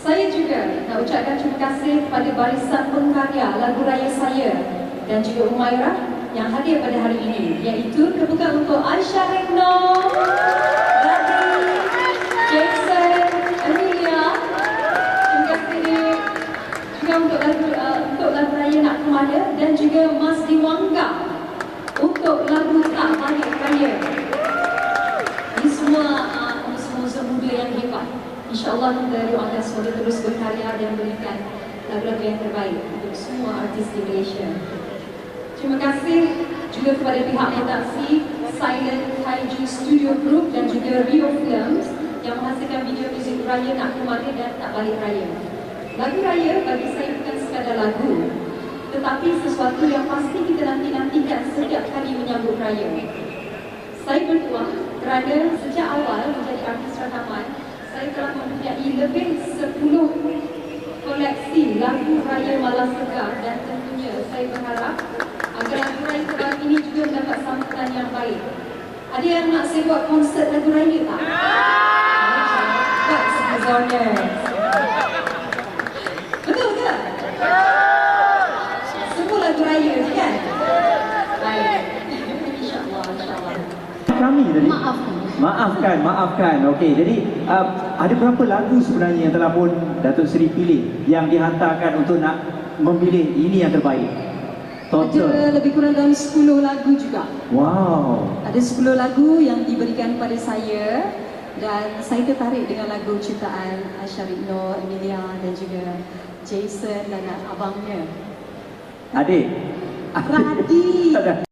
Saya juga nak ucapkan terima kasih kepada barisan pengkarya lagu raya saya dan juga Umairah yang hadir pada hari ini iaitu terbuka untuk Aisyah Rekno, Radhi, Jason, Amelia. Kasih juga untuk lagu uh, untuk lagu raya Nak Kemada dan juga Mas Diwangga untuk lagu Tak Balik Raya. Ini semua uh, unsur-unsur muda yang hebat. InsyaAllah kita doakan semoga terus berkarya dan berikan lagu-lagu yang terbaik untuk semua artis di Malaysia. Terima kasih juga kepada pihak produksi Silent Kaiju Studio Group dan juga Rio Films yang menghasilkan video muzik raya Nak Kemari dan Tak Balik Raya. Lagu raya bagi saya bukan sekadar lagu, tetapi sesuatu yang pasti kita nanti-nantikan setiap kali menyambut raya. Saya bertuah kerana sejak awal menjadi artis rakaman, saya telah mempunyai lebih 10 koleksi lagu raya Malas Segar dan tentunya saya berharap agar lagu raya terbaru ini juga mendapat sambutan yang baik. Ada yang nak saya buat konsert lagu raya tak? Cepat sebesarnya. Betul ke? Semua lagu raya kan? Baik. InsyaAllah, insyaAllah. kami tadi. Maafkan. Maafkan, maafkan. Okey, jadi uh, ada berapa lagu sebenarnya yang telah pun Datuk Seri pilih yang dihantarkan untuk nak memilih ini yang terbaik? Ada Total. lebih kurang dalam 10 lagu juga. Wow. Ada 10 lagu yang diberikan kepada saya dan saya tertarik dengan lagu ciptaan Syarif Noor, Emilia dan juga Jason dan abangnya. Adik. Radhi. Ada.